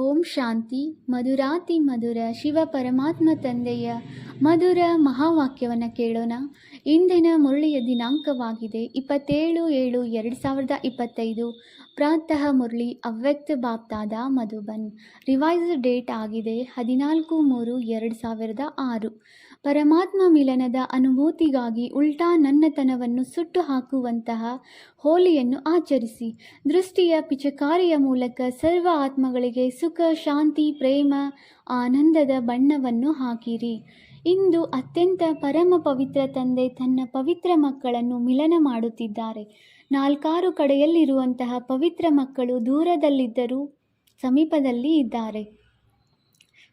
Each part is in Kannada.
ಓಂ ಶಾಂತಿ. ಮಧುರಾತಿ ಮಧುರ ಶಿವ ಪರಮಾತ್ಮ ತಂದೆಯ ಮಧುರ ಮಹಾವಾಕ್ಯವನ್ನು ಕೇಳೋಣ. ಇಂದಿನ ಮುರಳಿಯ ದಿನಾಂಕವಾಗಿದೆ. ಇಪ್ಪತ್ತೇಳು ಏಳು ಎರಡು ಸಾವಿರದ ಇಪ್ಪತ್ತೈದು. ಪ್ರಾತಃ ಮುರಳಿ, ಅವ್ಯಕ್ತ ಬಾಪ್ತಾದ ಮಧುಬನ್. ರಿವೈಸ್ಡ್ ಡೇಟ್ ಆಗಿದೆ ಹದಿನಾಲ್ಕು ಮೂರು ಎರಡು ಸಾವಿರದ ಆರು. ಪರಮಾತ್ಮ ಮಿಲನದ ಅನುಭೂತಿಗಾಗಿ ಉಲ್ಟಾ ನನ್ನತನವನ್ನು ಸುಟ್ಟು ಹಾಕುವಂತಹ ಹೋಲಿಯನ್ನು ಆಚರಿಸಿ. ದೃಷ್ಟಿಯ ಪಿಚಕಾರಿಯ ಮೂಲಕ ಸರ್ವ ಆತ್ಮಗಳಿಗೆ ಸುಖ, ಶಾಂತಿ, ಪ್ರೇಮ, ಆನಂದದ ಬಣ್ಣವನ್ನು ಹಾಕಿರಿ. ಇಂದು ಅತ್ಯಂತ ಪರಮ ಪವಿತ್ರ ತಂದೆ ತನ್ನ ಪವಿತ್ರ ಮಕ್ಕಳನ್ನು ಮಿಲನ ಮಾಡುತ್ತಿದ್ದಾರೆ. ನಾಲ್ಕಾರು ಕಡೆಯಲ್ಲಿರುವಂತಹ ಪವಿತ್ರ ಮಕ್ಕಳು ದೂರದಲ್ಲಿದ್ದರೂ ಸಮೀಪದಲ್ಲಿ ಇದ್ದಾರೆ.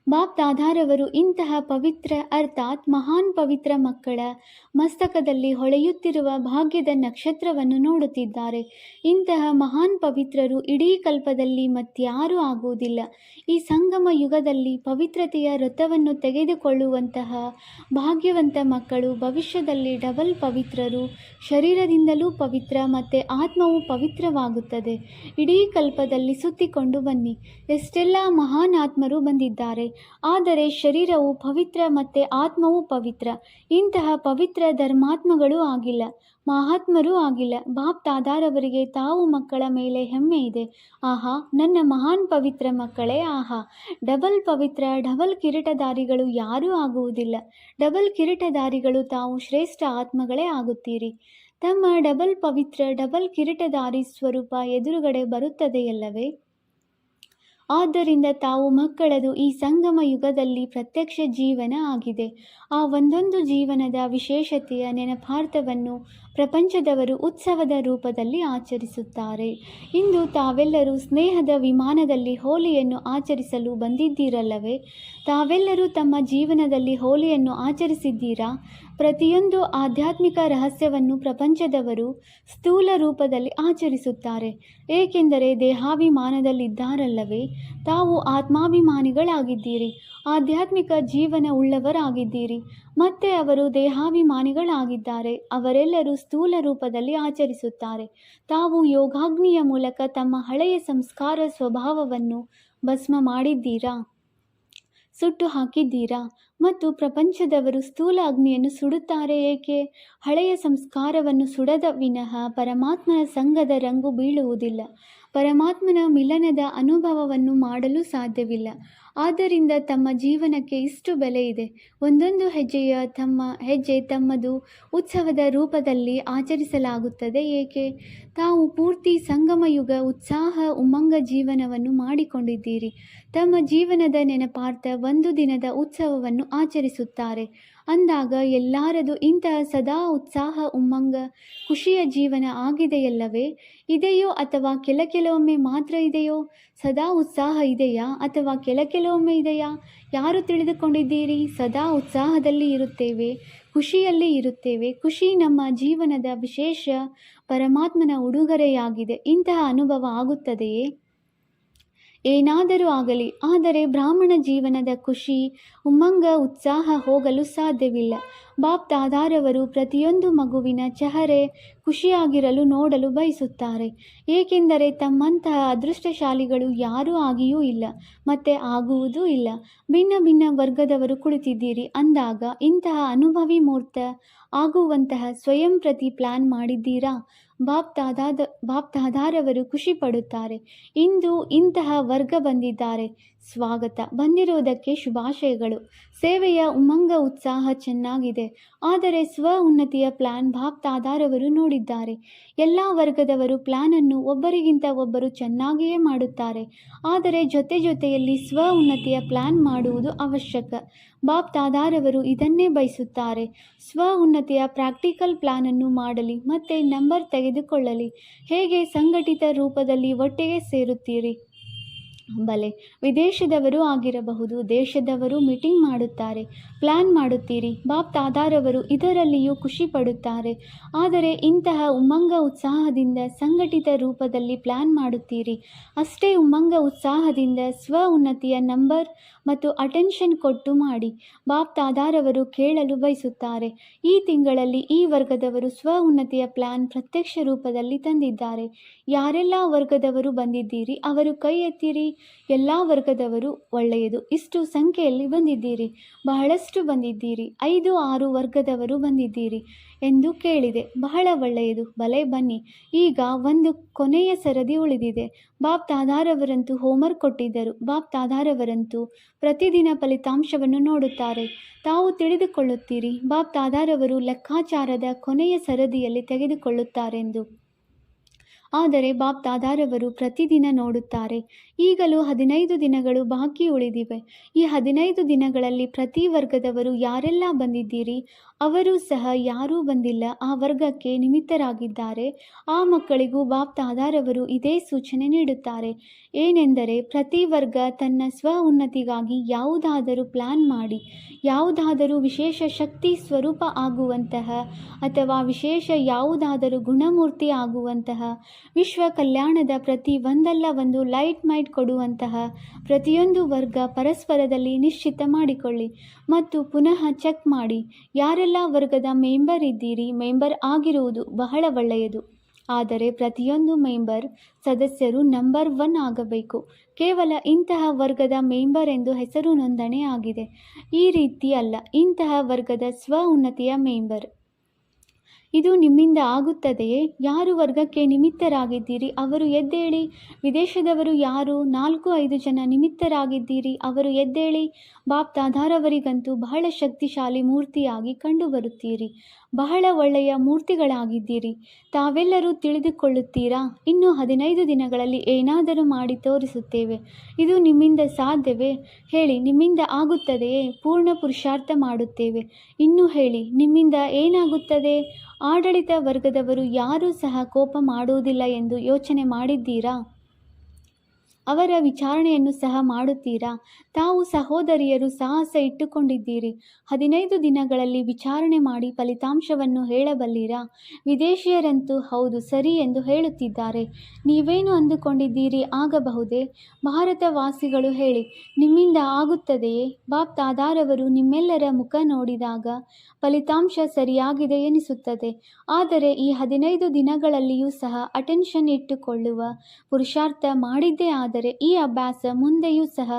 ಬಾಪ್ ದಾದಾರವರು ಇಂತಹ ಪವಿತ್ರ, ಅರ್ಥಾತ್ ಮಹಾನ್ ಪವಿತ್ರ ಮಕ್ಕಳ ಮಸ್ತಕದಲ್ಲಿ ಹೊಳೆಯುತ್ತಿರುವ ಭಾಗ್ಯದ ನಕ್ಷತ್ರವನ್ನು ನೋಡುತ್ತಿದ್ದಾರೆ. ಇಂತಹ ಮಹಾನ್ ಪವಿತ್ರರು ಇಡೀ ಕಲ್ಪದಲ್ಲಿ ಮತ್ಯಾರೂ ಆಗುವುದಿಲ್ಲ. ಈ ಸಂಗಮ ಯುಗದಲ್ಲಿ ಪವಿತ್ರತೆಯ ವ್ರತವನ್ನು ತೆಗೆದುಕೊಳ್ಳುವಂತಹ ಭಾಗ್ಯವಂತ ಮಕ್ಕಳು ಭವಿಷ್ಯದಲ್ಲಿ ಡಬಲ್ ಪವಿತ್ರರು, ಶರೀರದಿಂದಲೂ ಪವಿತ್ರ ಮತ್ತು ಆತ್ಮವು ಪವಿತ್ರವಾಗುತ್ತದೆ. ಇಡೀ ಕಲ್ಪದಲ್ಲಿ ಸುತ್ತಿಕೊಂಡು ಬನ್ನಿ. ಎಷ್ಟೆಲ್ಲ ಮಹಾನ್ ಆತ್ಮರು ಬಂದಿದ್ದಾರೆ. ಆದರೆ ಶರೀರವು ಪವಿತ್ರ ಮತ್ತು ಆತ್ಮವು ಪವಿತ್ರ. ಇಂತಹ ಪವಿತ್ರ ಧರ್ಮಾತ್ಮಗಳೂ ಆಗಿಲ್ಲ, ಮಹಾತ್ಮರೂ ಆಗಿಲ್ಲ. ಬಾಪ್ ತಾದಾರವರಿಗೆ ತಾವು ಮಕ್ಕಳ ಮೇಲೆ ಹೆಮ್ಮೆ ಇದೆ. ಆಹಾ, ನನ್ನ ಮಹಾನ್ ಪವಿತ್ರ ಮಕ್ಕಳೇ, ಆಹಾ. ಡಬಲ್ ಪವಿತ್ರ, ಡಬಲ್ ಕಿರೀಟಧಾರಿಗಳು ಯಾರೂ ಆಗುವುದಿಲ್ಲ. ಡಬಲ್ ಕಿರೀಟಧಾರಿಗಳು ತಾವು ಶ್ರೇಷ್ಠ ಆತ್ಮಗಳೇ ಆಗುತ್ತೀರಿ. ತಮ್ಮ ಡಬಲ್ ಪವಿತ್ರ, ಡಬಲ್ ಕಿರೀಟಧಾರಿ ಸ್ವರೂಪ ಎದುರುಗಡೆ ಬರುತ್ತದೆಯಲ್ಲವೇ? ಆದ್ದರಿಂದ ತಾವು ಮಕ್ಕಳದು ಈ ಸಂಗಮ ಯುಗದಲ್ಲಿ ಪ್ರತ್ಯಕ್ಷ ಜೀವನ ಆಗಿದೆ. ಆ ಒಂದೊಂದು ಜೀವನದ ವಿಶೇಷತೆಯ ನೆನಪಾರ್ಥವನ್ನು ಪ್ರಪಂಚದವರು ಉತ್ಸವದ ರೂಪದಲ್ಲಿ ಆಚರಿಸುತ್ತಾರೆ. ಇಂದು ತಾವೆಲ್ಲರೂ ಸ್ನೇಹದ ವಿಮಾನದಲ್ಲಿ ಹೋಲಿಯನ್ನು ಆಚರಿಸಲು ಬಂದಿದ್ದೀರಲ್ಲವೇ? ತಾವೆಲ್ಲರೂ ತಮ್ಮ ಜೀವನದಲ್ಲಿ ಹೋಲಿಯನ್ನು ಆಚರಿಸಿದ್ದೀರಾ? ಪ್ರತಿಯೊಂದು ಆಧ್ಯಾತ್ಮಿಕ ರಹಸ್ಯವನ್ನು ಪ್ರಪಂಚದವರು ಸ್ಥೂಲ ರೂಪದಲ್ಲಿ ಆಚರಿಸುತ್ತಾರೆ. ಏಕೆಂದರೆ ದೇಹಾಭಿಮಾನದಲ್ಲಿದ್ದಾರಲ್ಲವೇ? ತಾವು ಆತ್ಮಾಭಿಮಾನಿಗಳಾಗಿದ್ದೀರಿ. ಆಧ್ಯಾತ್ಮಿಕ ಜೀವನ ಉಳ್ಳವರಾಗಿದ್ದೀರಿ. ಮತ್ತೆ ಅವರು ದೇಹಾಭಿಮಾನಿಗಳಾಗಿದ್ದಾರೆ. ಅವರೆಲ್ಲರೂ ಸ್ಥೂಲ ರೂಪದಲ್ಲಿ ಆಚರಿಸುತ್ತಾರೆ. ತಾವು ಯೋಗಾಗ್ನಿಯ ಮೂಲಕ ತಮ್ಮ ಹಳೆಯ ಸಂಸ್ಕಾರ ಸ್ವಭಾವವನ್ನು ಭಸ್ಮ ಮಾಡಿದ್ದೀರಾ? ಸುಟ್ಟು ಹಾಕಿದ್ದೀರಾ? ಮತ್ತು ಪ್ರಪಂಚದವರು ಸ್ಥೂಲ ಅಗ್ನಿಯನ್ನು ಸುಡುತ್ತಾರೆ ಏಕೆ? ಹಳೆಯ ಸಂಸ್ಕಾರವನ್ನು ಸುಡದ ವಿನಃ ಪರಮಾತ್ಮನ ಸಂಘದ ರಂಗು ಬೀಳುವುದಿಲ್ಲ. ಪರಮಾತ್ಮನ ಮಿಲನದ ಅನುಭವವನ್ನು ಮಾಡಲು ಸಾಧ್ಯವಿಲ್ಲ. ಆದ್ದರಿಂದ ತಮ್ಮ ಜೀವನಕ್ಕೆ ಇಷ್ಟು ಬೆಲೆ ಇದೆ. ಒಂದೊಂದು ಹೆಜ್ಜೆಯ ತಮ್ಮ, ಹೆಜ್ಜೆ ತಮ್ಮದು ಉತ್ಸವದ ರೂಪದಲ್ಲಿ ಆಚರಿಸಲಾಗುತ್ತದೆ. ಏಕೆ? ತಾವು ಪೂರ್ತಿ ಸಂಗಮಯುಗ ಉತ್ಸಾಹ ಉಮ್ಮಂಗ ಜೀವನವನ್ನು ಮಾಡಿಕೊಂಡಿದ್ದೀರಿ. ತಮ್ಮ ಜೀವನದ ನೆನಪಾರ್ಥ ಒಂದು ದಿನದ ಉತ್ಸವವನ್ನು ಆಚರಿಸುತ್ತಾರೆ. ಅಂದಾಗ ಎಲ್ಲರದು ಇಂತಹ ಸದಾ ಉತ್ಸಾಹ ಉಮ್ಮಂಗ ಖುಷಿಯ ಜೀವನ ಆಗಿದೆಯಲ್ಲವೇ? ಇದೆಯೋ ಅಥವಾ ಕೆಲ ಕೆಲವೊಮ್ಮೆ ಮಾತ್ರ ಇದೆಯೋ? ಸದಾ ಉತ್ಸಾಹ ಇದೆಯಾ ಅಥವಾ ಕೆಲ ಕೆಲವೊಮ್ಮೆ ಇದೆಯಾ? ಯಾರು ತಿಳಿದುಕೊಂಡಿದ್ದೀರಿ? ಸದಾ ಉತ್ಸಾಹದಲ್ಲಿ ಇರುತ್ತೇವೆ, ಖುಷಿಯಲ್ಲಿ ಇರುತ್ತೇವೆ. ಖುಷಿ ನಮ್ಮ ಜೀವನದ ವಿಶೇಷ ಪರಮಾತ್ಮನ ಉಡುಗೊರೆಯಾಗಿದೆ. ಇಂತಹ ಅನುಭವ ಆಗುತ್ತದೆಯೇ? ಏನಾದರೂ ಆಗಲಿ, ಆದರೆ ಬ್ರಾಹ್ಮಣ ಜೀವನದ ಖುಷಿ ಉಮ್ಮಂಗ ಉತ್ಸಾಹ ಹೋಗಲು ಸಾಧ್ಯವಿಲ್ಲ. ಬಾಪ್ ದಾದಾರವರು ಪ್ರತಿಯೊಂದು ಮಗುವಿನ ಚಹರೆ ಖುಷಿಯಾಗಿರಲು ನೋಡಲು ಬಯಸುತ್ತಾರೆ. ಏಕೆಂದರೆ ತಮ್ಮಂತಹ ಅದೃಷ್ಟಶಾಲಿಗಳು ಯಾರೂ ಆಗಿಯೂ ಇಲ್ಲ, ಮತ್ತೆ ಆಗುವುದೂ ಇಲ್ಲ. ಭಿನ್ನ ಭಿನ್ನ ವರ್ಗದವರು ಕುಳಿತಿದ್ದೀರಿ ಅಂದಾಗ ಇಂತಹ ಅನುಭವಿ ಮೂರ್ತ ಆಗುವಂತಹ ಸ್ವಯಂ ಪ್ರತಿ ಪ್ಲಾನ್ ಮಾಡಿದ್ದೀರಾ? ಬಾಪ್ ದಾದಾದ, ಬಾಪ್ ದಾದಾರವರು ಖುಷಿ ಪಡುತ್ತಾರೆ. ಇಂದು ಇಂತಹ ವರ್ಗ ಬಂದಿದ್ದಾರೆ. ಸ್ವಾಗತ. ಬಂದಿರುವುದಕ್ಕೆ ಶುಭಾಶಯಗಳು. ಸೇವೆಯ ಉಮಂಗ, ಉತ್ಸಾಹ ಚೆನ್ನಾಗಿದೆ. ಆದರೆ ಸ್ವ ಉನ್ನತಿಯ ಪ್ಲಾನ್ ಭಾಕ್ತಾದಾರವರು ನೋಡಿದ್ದಾರೆ. ಎಲ್ಲ ವರ್ಗದವರು ಪ್ಲ್ಯಾನನ್ನು ಒಬ್ಬರಿಗಿಂತ ಒಬ್ಬರು ಚೆನ್ನಾಗಿಯೇ ಮಾಡುತ್ತಾರೆ. ಆದರೆ ಜೊತೆ ಜೊತೆಯಲ್ಲಿ ಸ್ವ ಉನ್ನತಿಯ ಪ್ಲಾನ್ ಮಾಡುವುದು ಅವಶ್ಯಕ. ಬಾಬ್ತಾದಾರವರು ಇದನ್ನೇ ಬಯಸುತ್ತಾರೆ. ಸ್ವ ಉನ್ನತಿಯ ಪ್ರಾಕ್ಟಿಕಲ್ ಪ್ಲ್ಯಾನನ್ನು ಮಾಡಲಿ, ಮತ್ತು ನಂಬರ್ ತೆಗೆದುಕೊಳ್ಳಲಿ. ಹೇಗೆ ಸಂಘಟಿತ ರೂಪದಲ್ಲಿ ಒಟ್ಟಿಗೆ ಸೇರುತ್ತೀರಿ? ಬಲೆ ವಿದೇಶದವರು ಆಗಿರಬಹುದು, ದೇಶದವರು ಮೀಟಿಂಗ್ ಮಾಡುತ್ತಾರೆ ಪ್ಲ್ಯಾನ್ ಮಾಡುತ್ತೀರಿ. ಬಾಪ್ ತಾದಾರವರು ಇದರಲ್ಲಿಯೂ ಖುಷಿ ಪಡುತ್ತಾರೆ. ಆದರೆ ಇಂತಹ ಉಮ್ಮಂಗ ಉತ್ಸಾಹದಿಂದ ಸಂಘಟಿತ ರೂಪದಲ್ಲಿ ಪ್ಲ್ಯಾನ್ ಮಾಡುತ್ತೀರಿ. ಅಷ್ಟೇ ಉಮ್ಮಂಗ ಉತ್ಸಾಹದಿಂದ ಸ್ವ ಉನ್ನತಿಯ ನಂಬರ್ ಮತ್ತು ಅಟೆನ್ಷನ್ ಕೊಟ್ಟು ಮಾಡಿ. ಬಾಪ್ ತಾದಾರವರು ಕೇಳಲು ಬಯಸುತ್ತಾರೆ. ಈ ತಿಂಗಳಲ್ಲಿ ಈ ವರ್ಗದವರು ಸ್ವ ಉನ್ನತಿಯ ಪ್ಲಾನ್ ಪ್ರತ್ಯಕ್ಷ ರೂಪದಲ್ಲಿ ತಂದಿದ್ದಾರೆ. ಯಾರೆಲ್ಲ ವರ್ಗದವರು ಬಂದಿದ್ದೀರಿ, ಅವರು ಕೈ ಎತ್ತಿರಿ. ಎಲ್ಲ ವರ್ಗದವರು ಒಳ್ಳೆಯದು. ಇಷ್ಟು ಸಂಖ್ಯೆಯಲ್ಲಿ ಬಂದಿದ್ದೀರಿ. ಬಹಳಷ್ಟು ಬಂದಿದ್ದೀರಿ. ಐದು, ಆರು ವರ್ಗದವರು ಬಂದಿದ್ದೀರಿ ಎಂದು ಕೇಳಿದೆ. ಬಹಳ ಒಳ್ಳೆಯದು. ಬಲೆ ಬನ್ನಿ. ಈಗ ಒಂದು ಕೊನೆಯ ಸರದಿ ಉಳಿದಿದೆ. ಬಾಪ್ ತಾದಾರವರಂತೂ ಹೋಮ್ವರ್ಕ್ ಕೊಟ್ಟಿದ್ದರು. ಬಾಪ್ ತಾದಾರವರಂತೂ ಪ್ರತಿದಿನ ಫಲಿತಾಂಶವನ್ನು ನೋಡುತ್ತಾರೆ. ತಾವು ತಿಳಿದುಕೊಳ್ಳುತ್ತೀರಿ ಬಾಬ್ ದಾದಾರವರು ಲೆಕ್ಕಾಚಾರದ ಕೊನೆಯ ಸರದಿಯಲ್ಲಿ ತೆಗೆದುಕೊಳ್ಳುತ್ತಾರೆಂದು. ಆದರೆ ಬಾಬ್ ದಾದಾರವರು ಪ್ರತಿದಿನ ನೋಡುತ್ತಾರೆ. ಈಗಲೂ ಹದಿನೈದು ದಿನಗಳು ಬಾಕಿ ಉಳಿದಿವೆ. ಈ ಹದಿನೈದು ದಿನಗಳಲ್ಲಿ ಪ್ರತಿ ವರ್ಗದವರು ಯಾರೆಲ್ಲ ಬಂದಿದ್ದೀರಿ? ಅವರೂ ಸಹ ಯಾರೂ ಬಂದಿಲ್ಲ. ಆ ವರ್ಗಕ್ಕೆ ನಿಮಿತ್ತರಾಗಿದ್ದಾರೆ. ಆ ಮಕ್ಕಳಿಗೂ ಬಾಪ್ ತಾದಾರವರು ಇದೇ ಸೂಚನೆ ನೀಡುತ್ತಾರೆ. ಏನೆಂದರೆ, ಪ್ರತಿ ವರ್ಗ ತನ್ನ ಸ್ವ ಉನ್ನತಿಗಾಗಿ ಯಾವುದಾದರೂ ಪ್ಲ್ಯಾನ್ ಮಾಡಿ, ಯಾವುದಾದರೂ ವಿಶೇಷ ಶಕ್ತಿ ಸ್ವರೂಪ ಆಗುವಂತಹ ಅಥವಾ ವಿಶೇಷ ಯಾವುದಾದರೂ ಗುಣಮೂರ್ತಿ ಆಗುವಂತಹ, ವಿಶ್ವ ಕಲ್ಯಾಣದ ಪ್ರತಿ ಒಂದಲ್ಲ ಒಂದು ಲೈಟ್ ಮೈಟ್ ಕೊಡುವಂತಹ ಪ್ರತಿಯೊಂದು ವರ್ಗ ಪರಸ್ಪರದಲ್ಲಿ ನಿಶ್ಚಿತ ಮಾಡಿಕೊಳ್ಳಿ ಮತ್ತು ಪುನಃ ಚೆಕ್ ಮಾಡಿ ಯಾರೆಲ್ಲ ವರ್ಗದ ಮೆಂಬರ್ ಇದ್ದೀರಿ, ಮೆಂಬರ್ ಆಗಿರುವುದು ಬಹಳ ಒಳ್ಳೆಯದು. ಆದರೆ ಪ್ರತಿಯೊಂದು ಮೆಂಬರ್ ಸದಸ್ಯರು ನಂಬರ್ ಒನ್ ಆಗಬೇಕು. ಕೇವಲ ಇಂತಹ ವರ್ಗದ ಮೆಂಬರ್ ಎಂದು ಹೆಸರು ನೋಂದಣಿ ಆಗಿದೆ. ಈ ರೀತಿ ಅಲ್ಲ, ಇಂತಹ ವರ್ಗದ ಸ್ವ ಉನ್ನತಿಯ ಮೆಂಬರ್. ಇದು ನಿಮ್ಮಿಂದ ಆಗುತ್ತದೆಯೇ? ಯಾರು ವರ್ಗಕ್ಕೆ ನಿಮಿತ್ತರಾಗಿದ್ದೀರಿ? ಅವರು ಎದ್ದೇಳಿ. ವಿದೇಶದವರು ಯಾರು? ನಾಲ್ಕು, ಐದು ಜನ ನಿಮಿತ್ತರಾಗಿದ್ದೀರಿ. ಅವರು ಎದ್ದೇಳಿ. ಬಾಪ್ ತಾದಾರವರಿಗಂತೂ ಬಹಳ ಶಕ್ತಿಶಾಲಿ ಮೂರ್ತಿಯಾಗಿ ಕಂಡುಬರುತ್ತೀರಿ. ಬಹಳ ಒಳ್ಳೆಯ ಮೂರ್ತಿಗಳಾಗಿದ್ದೀರಿ. ತಾವೆಲ್ಲರೂ ತಿಳಿದುಕೊಳ್ಳುತ್ತೀರಾ? ಇನ್ನು ಹದಿನೈದು ದಿನಗಳಲ್ಲಿ ಏನಾದರೂ ಮಾಡಿ ತೋರಿಸುತ್ತೇವೆ. ಇದು ನಿಮ್ಮಿಂದ ಸಾಧ್ಯವೇ? ಹೇಳಿ, ನಿಮ್ಮಿಂದ ಆಗುತ್ತದೆಯೇ? ಪೂರ್ಣ ಪುರುಷಾರ್ಥ ಮಾಡುತ್ತೇವೆ. ಇನ್ನು ಹೇಳಿ, ನಿಮ್ಮಿಂದ ಏನಾಗುತ್ತದೆ? ಆಡಳಿತ ವರ್ಗದವರು ಯಾರೂ ಸಹ ಕೋಪ ಮಾಡುವುದಿಲ್ಲ ಎಂದು ಯೋಚನೆ ಮಾಡಿದ್ದೀರಾ? ಅವರ ವಿಚಾರಣೆಯನ್ನು ಸಹ ಮಾಡುತ್ತೀರಾ? ತಾವು ಸಹೋದರಿಯರು ಸಾಹಸ ಇಟ್ಟುಕೊಂಡಿದ್ದೀರಿ. ಹದಿನೈದು ದಿನಗಳಲ್ಲಿ ವಿಚಾರಣೆ ಮಾಡಿ ಫಲಿತಾಂಶವನ್ನು ಹೇಳಬಲ್ಲಿರಾ? ವಿದೇಶಿಯರಂತೂ ಹೌದು, ಸರಿ ಎಂದು ಹೇಳುತ್ತಿದ್ದಾರೆ. ನೀವೇನು ಅಂದುಕೊಂಡಿದ್ದೀರಿ ಆಗಬಹುದೇ? ಭಾರತವಾಸಿಗಳು ಹೇಳಿ, ನಿಮ್ಮಿಂದ ಆಗುತ್ತದೆಯೇ? ಬಾಬ್ ತಾದಾರವರು ನಿಮ್ಮೆಲ್ಲರ ಮುಖ ನೋಡಿದಾಗ ಫಲಿತಾಂಶ ಸರಿಯಾಗಿದೆ ಎನಿಸುತ್ತದೆ. ಆದರೆ ಈ ಹದಿನೈದು ದಿನಗಳಲ್ಲಿಯೂ ಸಹ ಅಟೆನ್ಷನ್ ಇಟ್ಟುಕೊಳ್ಳುವ ಪುರುಷಾರ್ಥ ಮಾಡಿದ್ದೇ ಆದರೆ ಈ ಅಭ್ಯಾಸ ಮುಂದೆಯೂ ಸಹ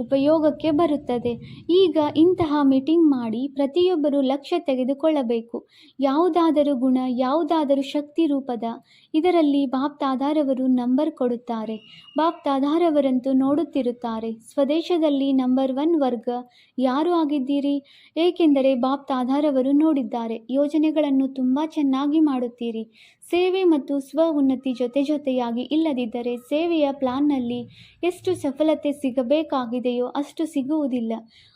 ಉಪಯೋಗಕ್ಕೆ ಬರುತ್ತದೆ. ಈಗ ಇಂತಹ ಮೀಟಿಂಗ್ ಮಾಡಿ ಪ್ರತಿಯೊಬ್ಬರು ಲಕ್ಷ್ಯ ತೆಗೆದುಕೊಳ್ಳಬೇಕು. ಯಾವುದಾದರೂ ಗುಣ, ಯಾವುದಾದರೂ ಶಕ್ತಿ ರೂಪದ ಇದರಲ್ಲಿ ಬಾಪ್ತಾದಾರವರು ನಂಬರ್ ಕೊಡುತ್ತಾರೆ. ಬಾಪ್ತಾದಾರವರಂತೂ ನೋಡುತ್ತಿರುತ್ತಾರೆ, ಸ್ವದೇಶದಲ್ಲಿ ನಂಬರ್ ಒನ್ ವರ್ಗ ಯಾರು ಆಗಿದ್ದೀರಿ? ಏಕೆಂದರೆ ಬಾಪ್ತಾದಾರವರು ನೋಡಿದ್ದಾರೆ, ಯೋಜನೆಗಳನ್ನು ತುಂಬ ಚೆನ್ನಾಗಿ ಮಾಡುತ್ತೀರಿ. ಸೇವೆ ಮತ್ತು ಸ್ವ ಉನ್ನತಿ ಜೊತೆ ಜೊತೆಯಾಗಿ ಇಲ್ಲದಿದ್ದರೆ ಸೇವೆಯ ಪ್ಲಾನ್ನಲ್ಲಿ ಎಷ್ಟು ಸಫಲತೆ ಸಿಗಬೇಕಾಗಿದೆಯೋ ಅಷ್ಟು ಸಿಗುವುದಿಲ್ಲ.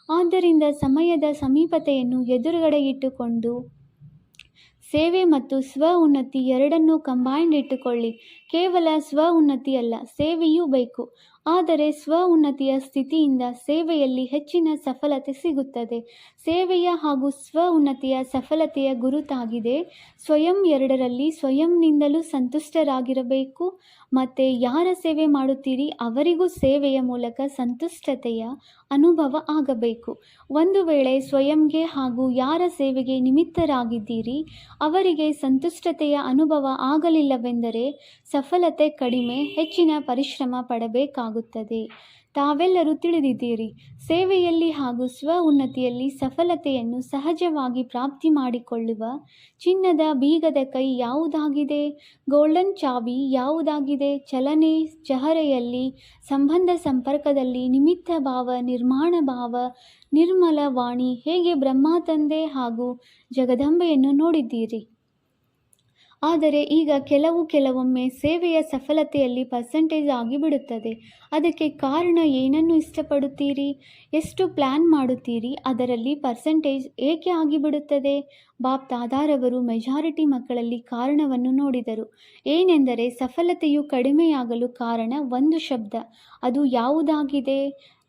ಆದ್ದರಿಂದ ಸಮಯದ ಸಮೀಪತೆಯನ್ನು ಎದುರುಗಡೆ ಇಟ್ಟುಕೊಂಡು ಸೇವೆ ಮತ್ತು ಸ್ವ ಉನ್ನತಿ ಎರಡನ್ನೂ ಕಂಬೈಂಡ್ ಇಟ್ಟುಕೊಳ್ಳಿ. ಕೇವಲ ಸ್ವ ಉನ್ನತಿ ಅಲ್ಲ, ಸೇವೆಯೂ ಬೇಕು. ಆದರೆ ಸ್ವ ಉನ್ನತಿಯ ಸ್ಥಿತಿಯಿಂದ ಸೇವೆಯಲ್ಲಿ ಹೆಚ್ಚಿನ ಸಫಲತೆ ಸಿಗುತ್ತದೆ. ಸೇವೆಯ ಹಾಗೂ ಸ್ವ ಉನ್ನತಿಯ ಸಫಲತೆಯ ಗುರುತಾಗಿದೆ. ಸ್ವಯಂ ಎರಡರಲ್ಲಿ ಸ್ವಯಂನಿಂದಲೂ ಸಂತುಷ್ಟರಾಗಿರಬೇಕು. ಮತ್ತು ಯಾರ ಸೇವೆ ಮಾಡುತ್ತೀರಿ ಅವರಿಗೂ ಸೇವೆಯ ಮೂಲಕ ಸಂತುಷ್ಟತೆಯ ಅನುಭವ ಆಗಬೇಕು. ಒಂದು ವೇಳೆ ಸ್ವಯಂಗೆ ಹಾಗೂ ಯಾರ ಸೇವೆಗೆ ನಿಮಿತ್ತರಾಗಿದ್ದೀರಿ ಅವರಿಗೆ ಸಂತುಷ್ಟತೆಯ ಅನುಭವ ಆಗಲಿಲ್ಲವೆಂದರೆ ಸಫಲತೆ ಕಡಿಮೆ ಹೆಚ್ಚಿನ ಪರಿಶ್ರಮ ತಾವೆಲ್ಲರೂ ತಿಳಿದಿದ್ದೀರಿ, ಸೇವೆಯಲ್ಲಿ ಹಾಗೂ ಸ್ವ ಉನ್ನತಿಯಲ್ಲಿ ಸಫಲತೆಯನ್ನು ಸಹಜವಾಗಿ ಪ್ರಾಪ್ತಿ ಮಾಡಿಕೊಳ್ಳುವ ಚಿನ್ನದ ಬೀಗದ ಕೈ ಯಾವುದಾಗಿದೆ? ಗೋಲ್ಡನ್ ಚಾವಿ ಯಾವುದಾಗಿದೆ? ಚಲನೆ ಚಹರೆಯಲ್ಲಿ ಸಂಬಂಧ ಸಂಪರ್ಕದಲ್ಲಿ ನಿಮಿತ್ತ ಭಾವ, ನಿರ್ಮಾಣ ಭಾವ, ನಿರ್ಮಲ ವಾಣಿ ಹೇಗೆ ಬ್ರಹ್ಮ, ತಂದೆ ಹಾಗೂ ಜಗದಂಬೆಯನ್ನು ನೋಡಿದ್ದೀರಿ? ಆದರೆ ಈಗ ಕೆಲವು ಕೆಲವೊಮ್ಮೆ ಸೇವೆಯ ಸಫಲತೆಯಲ್ಲಿ ಪರ್ಸೆಂಟೇಜ್ ಆಗಿಬಿಡುತ್ತದೆ. ಅದಕ್ಕೆ ಕಾರಣ ಏನನ್ನು ಇಷ್ಟಪಡುತ್ತೀರಿ? ಎಷ್ಟು ಪ್ಲ್ಯಾನ್ ಮಾಡುತ್ತೀರಿ? ಅದರಲ್ಲಿ ಪರ್ಸೆಂಟೇಜ್ ಏಕೆ ಆಗಿಬಿಡುತ್ತದೆ? ಬಾಪ್ ತಾದಾರವರು ಮೆಜಾರಿಟಿ ಮಕ್ಕಳಲ್ಲಿ ಕಾರಣವನ್ನು ನೋಡಿದರು. ಏನೆಂದರೆ ಸಫಲತೆಯು ಕಡಿಮೆಯಾಗಲು ಕಾರಣ ಒಂದು ಶಬ್ದ. ಅದು ಯಾವುದಾಗಿದೆ?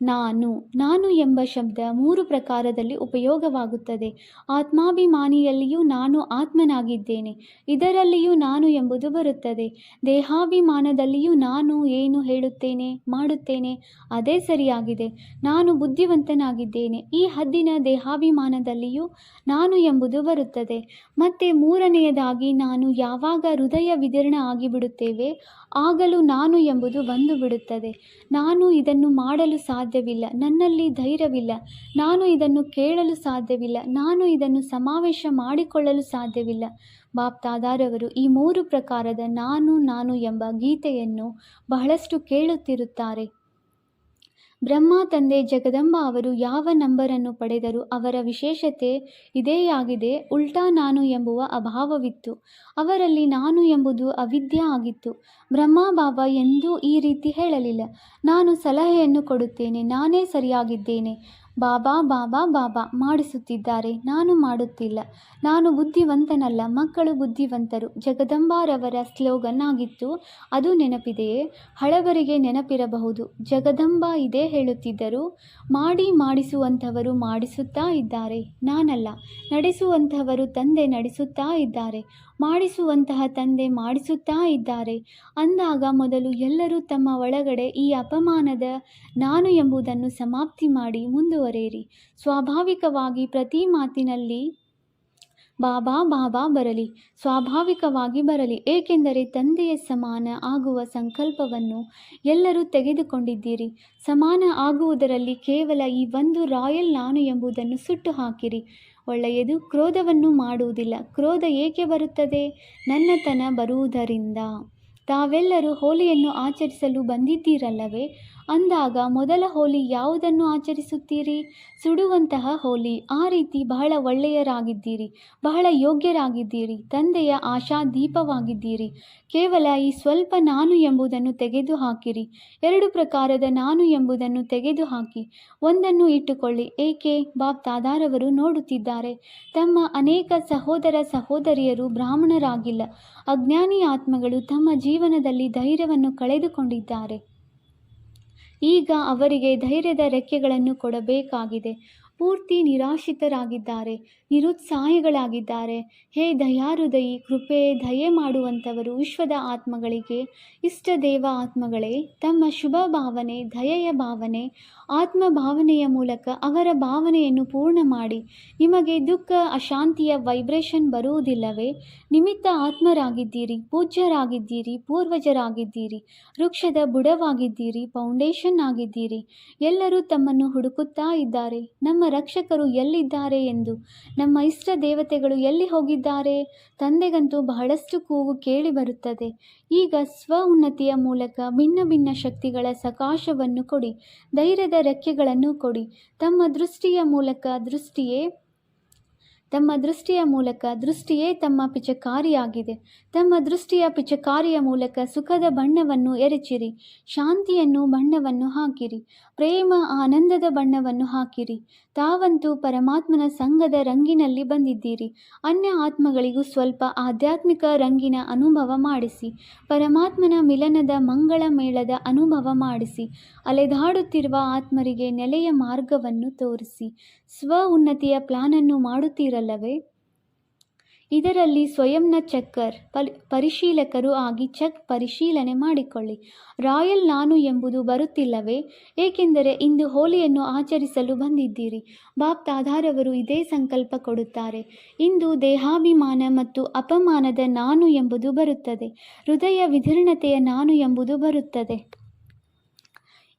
ನಾನು ನಾನು ಎಂಬ ಶಬ್ದ ಮೂರು ಪ್ರಕಾರದಲ್ಲಿ ಉಪಯೋಗವಾಗುತ್ತದೆ. ಆತ್ಮಾಭಿಮಾನಿಯಲ್ಲಿಯೂ ನಾನು ಆತ್ಮನಾಗಿದ್ದೇನೆ. ಇದರಲ್ಲಿಯೂ ನಾನು ಎಂಬುದು ಬರುತ್ತದೆ. ದೇಹಾಭಿಮಾನದಲ್ಲಿಯೂ ನಾನು ಏನು ಹೇಳುತ್ತೇನೆ, ಮಾಡುತ್ತೇನೆ, ಅದೇ ಸರಿಯಾಗಿದೆ. ನಾನು ಬುದ್ಧಿವಂತನಾಗಿದ್ದೇನೆ. ಈ ಹದ್ದಿನ ದೇಹಾಭಿಮಾನದಲ್ಲಿಯೂ ನಾನು ಎಂಬುದು ಬರುತ್ತದೆ. ಮತ್ತೆ ಮೂರನೆಯದಾಗಿ, ನಾನು ಯಾವಾಗ ಹೃದಯ ವಿದೀರ್ಣ ಆಗಿಬಿಡುತ್ತೇವೆ ಆಗಲೂ ನಾನು ಎಂಬುದು ಬಂದು ಬಿಡುತ್ತದೆ ನಾನು ಇದನ್ನು ಮಾಡಲು ಸಾಧ್ಯವಿಲ್ಲ, ನನ್ನಲ್ಲಿ ಧೈರ್ಯವಿಲ್ಲ. ನಾನು ಇದನ್ನು ಕೇಳಲು ಸಾಧ್ಯವಿಲ್ಲ, ನಾನು ಇದನ್ನು ಸಮಾವೇಶ ಮಾಡಿಕೊಳ್ಳಲು ಸಾಧ್ಯವಿಲ್ಲ. ಬಾಪ್ತಾದಾರವರು ಈ ಮೂರು ಪ್ರಕಾರದ ನಾನು ನಾನು ಎಂಬ ಗೀತೆಯನ್ನು ಬಹಳಷ್ಟು ಕೇಳುತ್ತಿರುತ್ತಾರೆ. ಬ್ರಹ್ಮ ತಂದೆ ಜಗದಂಬ ಅವರು ಯಾವ ನಂಬರನ್ನು ಪಡೆದರು ಅವರ ವಿಶೇಷತೆ ಇದೇಯಾಗಿದೆ, ಉಲ್ಟಾ ನಾನು ಎಂಬುವ ಅಭಾವವಿತ್ತು. ಅವರಲ್ಲಿ ನಾನು ಎಂಬುದು ಅವಿದ್ಯ ಆಗಿತ್ತು. ಬ್ರಹ್ಮ ಬಾಬಾ ಎಂದೂ ಈ ರೀತಿ ಹೇಳಲಿಲ್ಲ. ನಾನು ಸಲಹೆಯನ್ನು ಕೊಡುತ್ತೇನೆ, ನಾನೇ ಸರಿಯಾಗಿದ್ದೇನೆ. ಬಾಬಾ ಬಾಬಾ ಬಾಬಾ ಮಾಡಿಸುತ್ತಿದ್ದಾರೆ. ನಾನು ಮಾಡುತ್ತಿಲ್ಲ. ನಾನು ಬುದ್ಧಿವಂತನಲ್ಲ. ಮಕ್ಕಳು ಬುದ್ಧಿವಂತರು. ಜಗದಂಬಾರವರ ಸ್ಲೋಗನ್ ಆಗಿತ್ತು. ಅದು ನೆನಪಿದೆಯೇ? ಹಳಬರಿಗೆ ನೆನಪಿರಬಹುದು. ಜಗದಂಬ ಇದೇ ಹೇಳುತ್ತಿದ್ದರು. ಮಾಡಿ ಮಾಡಿಸುವಂಥವರು ಮಾಡಿಸುತ್ತಾ ಇದ್ದಾರೆ. ನಾನಲ್ಲ. ನಡೆಸುವಂಥವರು ತಂದೆ ನಡೆಸುತ್ತಾ ಇದ್ದಾರೆ. ಮಾಡಿಸುವಂತಹ ತಂದೆ ಮಾಡಿಸುತ್ತಾ ಇದ್ದಾರೆ. ಅಂದಾಗ ಮೊದಲು ಎಲ್ಲರೂ ತಮ್ಮ ಒಳಗಡೆ ಈ ಅಪಮಾನದ ನಾನು ಎಂಬುದನ್ನು ಸಮಾಪ್ತಿ ಮಾಡಿ ಮುಂದುವರೆಯಿರಿ. ಸ್ವಾಭಾವಿಕವಾಗಿ ಪ್ರತಿ ಮಾತಿನಲ್ಲಿ ಬಾಬಾ ಬಾಬಾ ಬರಲಿ. ಸ್ವಾಭಾವಿಕವಾಗಿ ಬರಲಿ. ಏಕೆಂದರೆ ತಂದೆಯ ಸಮಾನ ಆಗುವ ಸಂಕಲ್ಪವನ್ನು ಎಲ್ಲರೂ ತೆಗೆದುಕೊಂಡಿದ್ದೀರಿ. ಸಮಾನ ಆಗುವುದರಲ್ಲಿ ಕೇವಲ ಈ ಒಂದು ರಾಯಲ್ ನಾನು ಎಂಬುದನ್ನು ಸುಟ್ಟು ಹಾಕಿರಿ. ಒಳ್ಳೆಯದು, ಕ್ರೋಧವನ್ನು ಮಾಡುವುದಿಲ್ಲ. ಕ್ರೋಧ ಏಕೆ ಬರುತ್ತದೆ? ನನ್ನತನ ಬರುವುದರಿಂದ. ತಾವೆಲ್ಲರೂ ಹೋಲಿಯನ್ನು ಆಚರಿಸಲು ಬಂದಿದ್ದೀರಲ್ಲವೇ? ಅಂದಾಗ ಮೊದಲ ಹೋಲಿ ಯಾವುದನ್ನು ಆಚರಿಸುತ್ತೀರಿ? ಸುಡುವಂತಹ ಹೋಲಿ, ಆ ರೀತಿ ಬಹಳ ಒಳ್ಳೆಯರಾಗಿದ್ದೀರಿ, ಬಹಳ ಯೋಗ್ಯರಾಗಿದ್ದೀರಿ, ತಂದೆಯ ಆಶಾ ದೀಪವಾಗಿದ್ದೀರಿ. ಕೇವಲ ಈ ಸ್ವಲ್ಪ ನಾನು ಎಂಬುದನ್ನು ತೆಗೆದುಹಾಕಿರಿ, ಎರಡು ಪ್ರಕಾರದ ನಾನು ಎಂಬುದನ್ನು ತೆಗೆದುಹಾಕಿ, ಒಂದನ್ನು ಇಟ್ಟುಕೊಳ್ಳಿ, ಏಕೆ ಬಾಬ್ ತಾದಾರವರು ನೋಡುತ್ತಿದ್ದಾರೆ? ತಮ್ಮ ಅನೇಕ ಸಹೋದರ ಸಹೋದರಿಯರು ಬ್ರಾಹ್ಮಣರಾಗಿಲ್ಲ, ಅಜ್ಞಾನಿ ಆತ್ಮಗಳು ತಮ್ಮ ಜೀವನದಲ್ಲಿ ಧೈರ್ಯವನ್ನು ಕಳೆದುಕೊಂಡಿದ್ದಾರೆ. ಈಗ ಅವರಿಗೆ ಧೈರ್ಯದ ರೆಕ್ಕೆಗಳನ್ನು ಕೊಡಬೇಕಾಗಿದೆ. ಪೂರ್ತಿ ನಿರಾಶ್ರಿತರಾಗಿದ್ದಾರೆ, ನಿರುತ್ಸಾಹಿಗಳಾಗಿದ್ದಾರೆ. ಹೇ ದಯಾರುದಯಿ, ಕೃಪೆ, ದಯೆ ಮಾಡುವಂಥವರು ವಿಶ್ವದ ಆತ್ಮಗಳಿಗೆ. ಇಷ್ಟ ದೇವ ಆತ್ಮಗಳೇ, ತಮ್ಮ ಶುಭ ಭಾವನೆ, ದಯೆಯ ಭಾವನೆ ಆತ್ಮ ಭಾವನೆಯ ಮೂಲಕ ಅವರ ಭಾವನೆಯನ್ನು ಪೂರ್ಣ ಮಾಡಿ. ನಿಮಗೆ ದುಃಖ, ಅಶಾಂತಿಯ ವೈಬ್ರೇಷನ್ ಬರುವುದಿಲ್ಲವೇ? ನಿಮಿತ್ತ ಆತ್ಮರಾಗಿದ್ದೀರಿ, ಪೂಜ್ಯರಾಗಿದ್ದೀರಿ, ಪೂರ್ವಜರಾಗಿದ್ದೀರಿ, ವೃಕ್ಷದ ಬುಡವಾಗಿದ್ದೀರಿ ಫೌಂಡೇಶನ್ ಆಗಿದ್ದೀರಿ. ಎಲ್ಲರೂ ತಮ್ಮನ್ನು ಹುಡುಕುತ್ತಾ ಇದ್ದಾರೆ. ನಮ್ಮ ರಕ್ಷಕರು ಎಲ್ಲಿದ್ದಾರೆ ಎಂದು? ನಮ್ಮ ಇಷ್ಟ ದೇವತೆಗಳು ಎಲ್ಲಿ ಹೋಗಿದ್ದಾರೆ? ತಂದೆಗಂತೂ ಬಹಳಷ್ಟು ಕೂಗು ಕೇಳಿ ಬರುತ್ತದೆ. ಈಗ ಸ್ವ ಉನ್ನತಿಯ ಮೂಲಕ ಭಿನ್ನ ಭಿನ್ನ ಶಕ್ತಿಗಳ ಸಕಾಶವನ್ನು ಕೊಡಿ. ಧೈರ್ಯದ ರೆಕ್ಕೆಗಳನ್ನು ಕೊಡಿ. ತಮ್ಮ ದೃಷ್ಟಿಯ ಮೂಲಕ ದೃಷ್ಟಿಯೇ, ತಮ್ಮ ದೃಷ್ಟಿಯ ಮೂಲಕ ದೃಷ್ಟಿಯೇ ತಮ್ಮ ಪಿಚಕಾರಿಯಾಗಿದೆ. ತಮ್ಮ ದೃಷ್ಟಿಯ ಪಿಚಕಾರಿಯ ಮೂಲಕ ಸುಖದ ಬಣ್ಣವನ್ನು ಎರಚಿರಿ. ಶಾಂತಿಯನ್ನು ಬಣ್ಣವನ್ನು ಹಾಕಿರಿ. ಪ್ರೇಮ ಆನಂದದ ಬಣ್ಣವನ್ನು ಹಾಕಿರಿ. ತಾವಂತೂ ಪರಮಾತ್ಮನ ಸಂಘದ ರಂಗಿನಲ್ಲಿ ಬಂದಿದ್ದೀರಿ. ಅನ್ಯ ಆತ್ಮಗಳಿಗೂ ಸ್ವಲ್ಪ ಆಧ್ಯಾತ್ಮಿಕ ರಂಗಿನ ಅನುಭವ ಮಾಡಿಸಿ, ಪರಮಾತ್ಮನ ಮಿಲನದ ಮಂಗಳ ಮೇಳದ ಅನುಭವ ಮಾಡಿಸಿ, ಅಲೆದಾಡುತ್ತಿರುವ ಆತ್ಮರಿಗೆ ನೆಲೆಯ ಮಾರ್ಗವನ್ನು ತೋರಿಸಿ. ಸ್ವ ಉನ್ನತಿಯ ಪ್ಲಾನನ್ನು ಮಾಡುತ್ತೀರಲ್ಲವೇ? ಇದರಲ್ಲಿ ಸ್ವಯಂನ ಚೆಕ್ಕರ್ ಪರಿಶೀಲಕರು ಆಗಿ ಚೆಕ್ ಪರಿಶೀಲನೆ ಮಾಡಿಕೊಳ್ಳಿ. ರಾಯಲ್ ನಾನು ಎಂಬುದು ಬರುತ್ತಿಲ್ಲವೇ? ಏಕೆಂದರೆ ಇಂದು ಹೋಲಿಯನ್ನು ಆಚರಿಸಲು ಬಂದಿದ್ದೀರಿ. ಬಾಪ್ತಾಧಾರವರು ಇದೇ ಸಂಕಲ್ಪ ಕೊಡುತ್ತಾರೆ. ಇಂದು ದೇಹಾಭಿಮಾನ ಮತ್ತು ಅಪಮಾನದ ನಾನು ಎಂಬುದು ಬರುತ್ತದೆ. ಹೃದಯ ವಿಧೀರ್ಣತೆಯ ನಾನು ಎಂಬುದು ಬರುತ್ತದೆ.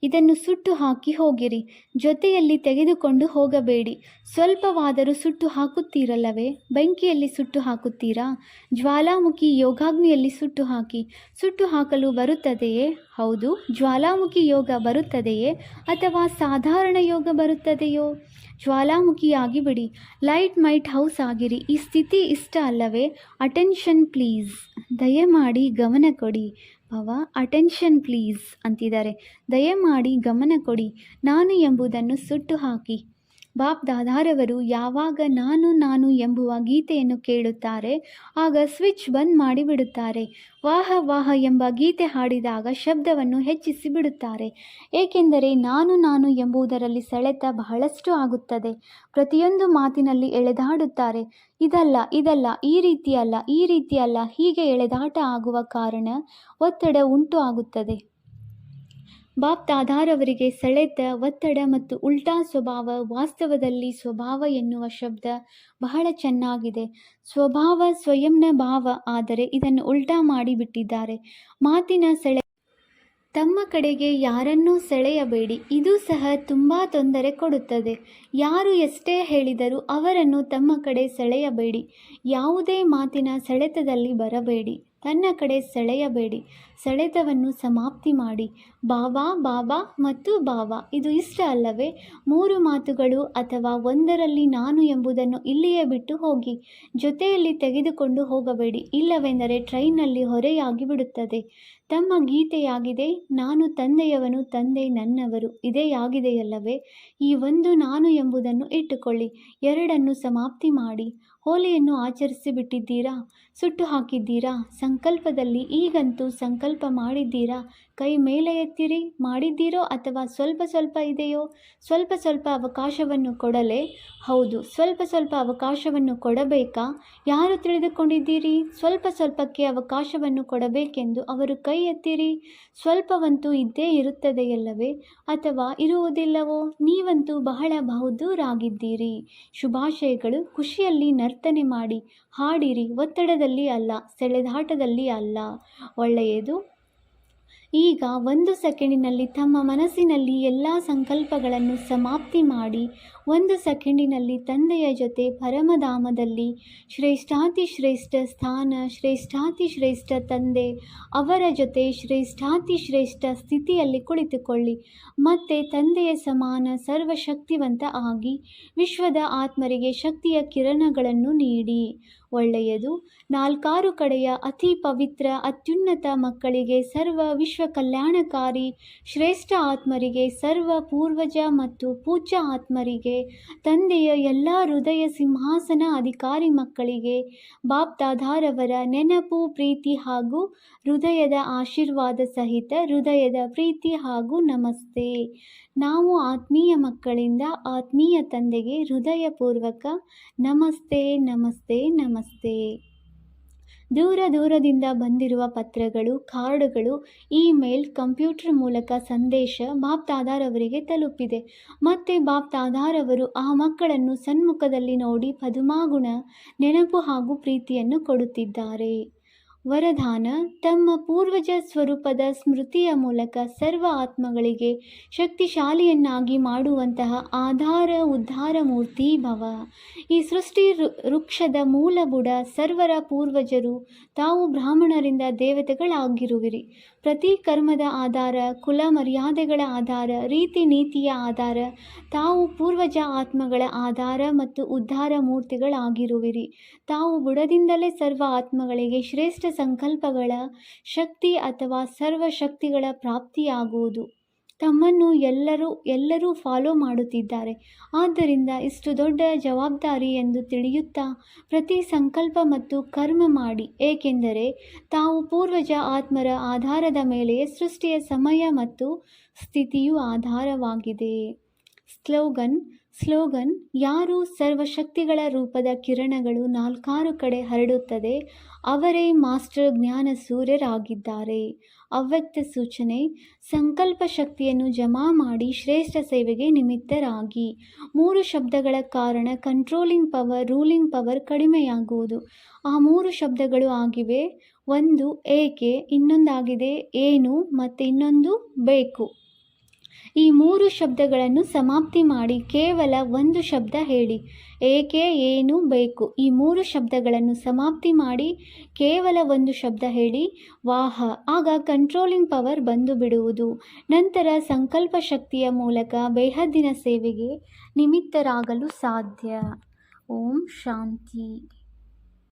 ಇದನ್ನು ಸುಟ್ಟು ಹಾಕಿ ಹೋಗಿರಿ. ಜೊತೆಯಲ್ಲಿ ತೆಗೆದುಕೊಂಡು ಹೋಗಬೇಡಿ. ಸ್ವಲ್ಪವಾದರೂ ಸುಟ್ಟು ಹಾಕುತ್ತೀರಲ್ಲವೇ? ಬೆಂಕಿಯಲ್ಲಿ ಸುಟ್ಟು ಹಾಕುತ್ತೀರಾ? ಜ್ವಾಲಾಮುಖಿ ಯೋಗಾಗ್ನಿಯಲ್ಲಿ ಸುಟ್ಟು ಹಾಕಿ. ಸುಟ್ಟು ಹಾಕಲು ಬರುತ್ತದೆಯೇ? ಹೌದು. ಜ್ವಾಲಾಮುಖಿ ಯೋಗ ಬರುತ್ತದೆಯೇ? ಅಥವಾ ಸಾಧಾರಣ ಯೋಗ ಬರುತ್ತದೆಯೋ? ಜ್ವಾಲಾಮುಖಿಯಾಗಿ ಬಿಡಿ. ಲೈಟ್ ಮೈಟ್ ಹೌಸ್ ಆಗಿರಿ. ಈ ಸ್ಥಿತಿ ಇಷ್ಟ ಅಲ್ಲವೇ? Attention please. ದಯಮಾಡಿ ಗಮನ ಕೊಡಿ. ಭವ ಅಟೆನ್ಷನ್ ಪ್ಲೀಸ್ ಅಂತಿದ್ದಾರೆ. ದಯಮಾಡಿ ಗಮನ ಕೊಡಿ ನಾನು ಎಂಬುದನ್ನು ಸುಟ್ಟು ಹಾಕಿ. ಬಾಪ್ ದಾದಾರವರು ಯಾವಾಗ ನಾನು ನಾನು ಎಂಬುವ ಗೀತೆಯನ್ನು ಕೇಳುತ್ತಾರೆ, ಆಗ ಸ್ವಿಚ್ ಬಂದ್ ಮಾಡಿಬಿಡುತ್ತಾರೆ. ವಾಹ ವಾಹ ಎಂಬ ಗೀತೆ ಹಾಡಿದಾಗ ಶಬ್ದವನ್ನು ಹೆಚ್ಚಿಸಿ ಬಿಡುತ್ತಾರೆ. ಏಕೆಂದರೆ ನಾನು ನಾನು ಎಂಬುದರಲ್ಲಿ ಸೆಳೆತ ಬಹಳಷ್ಟು ಆಗುತ್ತದೆ. ಪ್ರತಿಯೊಂದು ಮಾತಿನಲ್ಲಿ ಎಳೆದಾಡುತ್ತಾರೆ. ಇದಲ್ಲ ಇದಲ್ಲ, ಈ ರೀತಿಯಲ್ಲ ಈ ರೀತಿಯಲ್ಲ ಹೀಗೆ ಎಳೆದಾಟ ಆಗುವ ಕಾರಣ ಒತ್ತಡ ಉಂಟು ಆಗುತ್ತದೆ. ಬಾಪ್ ದಾದಾರವರಿಗೆ ಸೆಳೆತ, ಒತ್ತಡ ಮತ್ತು ಉಲ್ಟಾ ಸ್ವಭಾವ ವಾಸ್ತವದಲ್ಲಿ ಸ್ವಭಾವ ಎನ್ನುವ ಶಬ್ದ ಬಹಳ ಚೆನ್ನಾಗಿದೆ. ಸ್ವಭಾವ ಸ್ವಯಂನ ಭಾವ ಆದರೆ ಇದನ್ನು ಉಲ್ಟಾ ಮಾಡಿಬಿಟ್ಟಿದ್ದಾರೆ. ಮಾತಿನ ಸೆಳೆ ತಮ್ಮ ಕಡೆಗೆ ಯಾರನ್ನೂ ಸೆಳೆಯಬೇಡಿ. ಇದು ಸಹ ತುಂಬ ತೊಂದರೆ ಕೊಡುತ್ತದೆ. ಯಾರು ಎಷ್ಟೇ ಹೇಳಿದರೂ ಅವರನ್ನು ತಮ್ಮ ಕಡೆ ಸೆಳೆಯಬೇಡಿ. ಯಾವುದೇ ಮಾತಿನ ಸೆಳೆತದಲ್ಲಿ ಬರಬೇಡಿ. ತನ್ನ ಕಡೆ ಸೆಳೆಯಬೇಡಿ ಸೆಳೆತವನ್ನು ಸಮಾಪ್ತಿ ಮಾಡಿ. ಬಾಬಾ ಬಾಬಾ ಮತ್ತು ಬಾಬಾ ಇದು ಇಷ್ಟ ಅಲ್ಲವೇ? ಮೂರು ಮಾತುಗಳು ಅಥವಾ ಒಂದರಲ್ಲಿ ನಾನು ಎಂಬುದನ್ನು ಇಲ್ಲಿಯೇ ಬಿಟ್ಟು ಹೋಗಿ. ಜೊತೆಯಲ್ಲಿ ತೆಗೆದುಕೊಂಡು ಹೋಗಬೇಡಿ, ಇಲ್ಲವೆಂದರೆ ಟ್ರೈನ್ನಲ್ಲಿ ಹೊರೆಯಾಗಿ ಬಿಡುತ್ತದೆ. ತಮ್ಮ ಗೀತೆಯಾಗಿದೆ, ನಾನು ತಂದೆಯವನು, ತಂದೆ ನನ್ನವರು, ಇದೇ ಆಗಿದೆಯಲ್ಲವೇ ಈ ಒಂದು ನಾನು ಎಂಬುದನ್ನು ಇಟ್ಟುಕೊಳ್ಳಿ, ಎರಡನ್ನು ಸಮಾಪ್ತಿ ಮಾಡಿ. ಹೋಲಿಯನ್ನು ಆಚರಿಸಿ ಬಿಟ್ಟಿದ್ದೀರಾ ಸುಟ್ಟು ಹಾಕಿದ್ದೀರಾ? ಸಂಕಲ್ಪದಲ್ಲಿ ಈಗಂತೂ ಸಂಕಲ್ಪ ಮಾಡಿದ್ದೀರಾ? ಕೈ ಮೇಲೆ ಎತ್ತಿರಿ, ಮಾಡಿದ್ದೀರೋ ಅಥವಾ ಸ್ವಲ್ಪ ಸ್ವಲ್ಪ ಇದೆಯೋ? ಸ್ವಲ್ಪ ಸ್ವಲ್ಪ ಅವಕಾಶವನ್ನು ಕೊಡಲೇ? ಹೌದು, ಸ್ವಲ್ಪ ಸ್ವಲ್ಪ ಅವಕಾಶವನ್ನು ಕೊಡಬೇಕಾ? ಯಾರು ತಿಳಿದುಕೊಂಡಿದ್ದೀರಿ? ಸ್ವಲ್ಪ ಸ್ವಲ್ಪಕ್ಕೆ ಅವಕಾಶವನ್ನು ಕೊಡಬೇಕೆಂದು ಅವರು ಕೈ ಎತ್ತಿರಿ? ಸ್ವಲ್ಪವಂತೂ ಇದ್ದೇ ಇರುತ್ತದೆಯಲ್ಲವೇ? ಅಥವಾ ಇರುವುದಿಲ್ಲವೋ? ನೀವಂತೂ ಬಹಳ ಬಹುದೂರಾಗಿದ್ದೀರಿ ಶುಭಾಶಯಗಳು, ಖುಷಿಯಲ್ಲಿ ನರ್ತನೆ ಮಾಡಿ. ಹಾಡಿರಿ, ಒತ್ತಡದಲ್ಲಿ ಅಲ್ಲ, ಸೆಳೆದಾಟದಲ್ಲಿ ಅಲ್ಲ. ಒಳ್ಳೆಯದು. ಈಗ ಒಂದು ಸೆಕೆಂಡಿನಲ್ಲಿ ತಮ್ಮ ಮನಸ್ಸಿನಲ್ಲಿ ಎಲ್ಲ ಸಂಕಲ್ಪಗಳನ್ನು ಸಮಾಪ್ತಿ ಮಾಡಿ ಒಂದು ಸೆಕೆಂಡಿನಲ್ಲಿ ತಂದೆಯ ಜೊತೆ ಪರಮಧಾಮದಲ್ಲಿ ಶ್ರೇಷ್ಠಾತಿ ಶ್ರೇಷ್ಠ ಸ್ಥಾನ, ಶ್ರೇಷ್ಠಾತಿ ಶ್ರೇಷ್ಠ ತಂದೆ, ಅವರ ಜೊತೆ ಶ್ರೇಷ್ಠಾತಿ ಶ್ರೇಷ್ಠ ಸ್ಥಿತಿಯಲ್ಲಿ ಕುಳಿತುಕೊಳ್ಳಿ. ಮತ್ತೆ ತಂದೆಯ ಸಮಾನ ಸರ್ವಶಕ್ತಿವಂತ ಆಗಿ ವಿಶ್ವದ ಆತ್ಮರಿಗೆ ಶಕ್ತಿಯ ಕಿರಣಗಳನ್ನು ನೀಡಿ. ಒಳ್ಳೆಯದು, ನಾಲ್ಕಾರು ಕಡೆಯ ಅತಿ ಪವಿತ್ರ, ಅತ್ಯುನ್ನತ ಮಕ್ಕಳಿಗೆ ಸರ್ವ ವಿಶ್ವ ಕಲ್ಯಾಣಕಾರಿ ಶ್ರೇಷ್ಠ ಆತ್ಮರಿಗೆ ಸರ್ವ ಪೂರ್ವಜ ಮತ್ತು ಪೂಜ್ಯ ಆತ್ಮರಿಗೆ ತಂದೆಯ ಎಲ್ಲ ಹೃದಯ ಸಿಂಹಾಸನ ಅಧಿಕಾರಿ ಮಕ್ಕಳಿಗೆ ಬಾಪ್ತಾಧಾರವರ ನೆನಪು, ಪ್ರೀತಿ ಹಾಗೂ ಹೃದಯದ ಆಶೀರ್ವಾದ ಸಹಿತ ಹೃದಯದ ಪ್ರೀತಿ ಹಾಗೂ ನಮಸ್ತೆ. ನಾವು ಆತ್ಮೀಯ ಮಕ್ಕಳಿಂದ ಆತ್ಮೀಯ ತಂದೆಗೆ ಹೃದಯಪೂರ್ವಕ ನಮಸ್ತೆ ನಮಸ್ತೆ ನಮಸ್ತೆ. ದೂರ ದೂರದಿಂದ ಬಂದಿರುವ ಪತ್ರಗಳು, ಕಾರ್ಡುಗಳು, ಇಮೇಲ್, ಕಂಪ್ಯೂಟರ್ ಮೂಲಕ ಸಂದೇಶ ಬಾಪ್ ದಾದಾರವರಿಗೆ ತಲುಪಿದೆ. ಮತ್ತೆ ಬಾಪ್ ದಾದಾರವರು ಆ ಮಕ್ಕಳನ್ನು ಸನ್ಮುಖದಲ್ಲಿ ನೋಡಿ ಪದುಮಾಗುಣ, ನೆನಪು ಹಾಗೂ ಪ್ರೀತಿಯನ್ನು ಕೊಡುತ್ತಿದ್ದಾರೆ. ವರದಾನ ತಮ್ಮ ಪೂರ್ವಜ ಸ್ವರೂಪದ ಸ್ಮೃತಿಯ ಮೂಲಕ ಸರ್ವ ಆತ್ಮಗಳಿಗೆ ಶಕ್ತಿಶಾಲಿಯನ್ನಾಗಿ ಮಾಡುವಂತಹ ಆಧಾರ ಉದ್ಧಾರ ಮೂರ್ತಿ ಭವ. ಈ ಸೃಷ್ಟಿ ವೃಕ್ಷದ ಮೂಲ ಬುಡ ಸರ್ವರ ಪೂರ್ವಜರು ತಾವು ಬ್ರಾಹ್ಮಣರಿಂದ ದೇವತೆಗಳಾಗಿರುವಿರಿ. ಪ್ರತಿ ಕರ್ಮದ ಆಧಾರ, ಕುಲ ಮರ್ಯಾದೆಗಳ ಆಧಾರ, ರೀತಿ ನೀತಿಯ ಆಧಾರ, ತಾವು ಪೂರ್ವಜ ಆತ್ಮಗಳ ಆಧಾರ ಮತ್ತು ಉದ್ಧಾರ ಮೂರ್ತಿಗಳಾಗಿರುವಿರಿ. ತಾವು ಬುಡದಿಂದಲೇ ಸರ್ವ ಆತ್ಮಗಳಿಗೆ ಶ್ರೇಷ್ಠ ಸಂಕಲ್ಪಗಳ ಶಕ್ತಿ ಅಥವಾ ಸರ್ವ ಶಕ್ತಿಗಳ ಪ್ರಾಪ್ತಿಯಾಗುವುದು. ತಮ್ಮನ್ನು ಎಲ್ಲರೂ ಎಲ್ಲರೂ ಫಾಲೋ ಮಾಡುತ್ತಿದ್ದಾರೆ. ಆದ್ದರಿಂದ ಇಷ್ಟು ದೊಡ್ಡ ಜವಾಬ್ದಾರಿ ಎಂದು ತಿಳಿಯುತ್ತಾ ಪ್ರತಿ ಸಂಕಲ್ಪ ಮತ್ತು ಕರ್ಮ ಮಾಡಿ. ಏಕೆಂದರೆ ತಾವು ಪೂರ್ವಜ ಆತ್ಮರ ಆಧಾರದ ಮೇಲೆ ಸೃಷ್ಟಿಯ ಸಮಯ ಮತ್ತು ಸ್ಥಿತಿಯು ಆಧಾರವಾಗಿದೆ. ಸ್ಲೋಗನ್ ಸ್ಲೋಗನ್, ಯಾರು ಸರ್ವಶಕ್ತಿಗಳ ರೂಪದ ಕಿರಣಗಳು ನಾಲ್ಕಾರು ಕಡೆ ಹರಡುತ್ತದೆ, ಅವರೇ ಮಾಸ್ಟರ್ ಜ್ಞಾನ ಸೂರ್ಯರಾಗಿದ್ದಾರೆ. ಅವ್ಯಕ್ತ ಸೂಚನೆ, ಸಂಕಲ್ಪ ಶಕ್ತಿಯನ್ನು ಜಮಾ ಮಾಡಿ ಶ್ರೇಷ್ಠ ಸೇವೆಗೆ ನಿಮಿತ್ತರಾಗಿ. ಮೂರು ಶಬ್ದಗಳ ಕಾರಣ ಕಂಟ್ರೋಲಿಂಗ್ ಪವರ್ ರೂಲಿಂಗ್ ಪವರ್ ಕಡಿಮೆಯಾಗುವುದು. ಆ ಮೂರು ಶಬ್ದಗಳು ಆಗಿವೆ. ಒಂದು, ಏಕೆ, ಇನ್ನೊಂದಾಗಿದೆ, ಏನು ಮತ್ತು ಇನ್ನೊಂದು ಬೇಕು. ಈ ಮೂರು ಶಬ್ದಗಳನ್ನು ಸಮಾಪ್ತಿ ಮಾಡಿ ಕೇವಲ ಒಂದು ಶಬ್ದ ಹೇಳಿ. ಏಕೆ ಏನು ಬೇಕು? ಈ ಮೂರು ಶಬ್ದಗಳನ್ನು ಸಮಾಪ್ತಿ ಮಾಡಿ ಕೇವಲ ಒಂದು ಶಬ್ದ ಹೇಳಿ. ವಾಹ, ಆಗ ಕಂಟ್ರೋಲಿಂಗ್ ಪವರ್ ಬಂದು ಬಿಡುವುದು. ನಂತರ ಸಂಕಲ್ಪ ಶಕ್ತಿಯ ಮೂಲಕ ಬೇಹದ್ದಿನ ಸೇವೆಗೆ ನಿಮಿತ್ತರಾಗಲು ಸಾಧ್ಯ. ಓಂ ಶಾಂತಿ.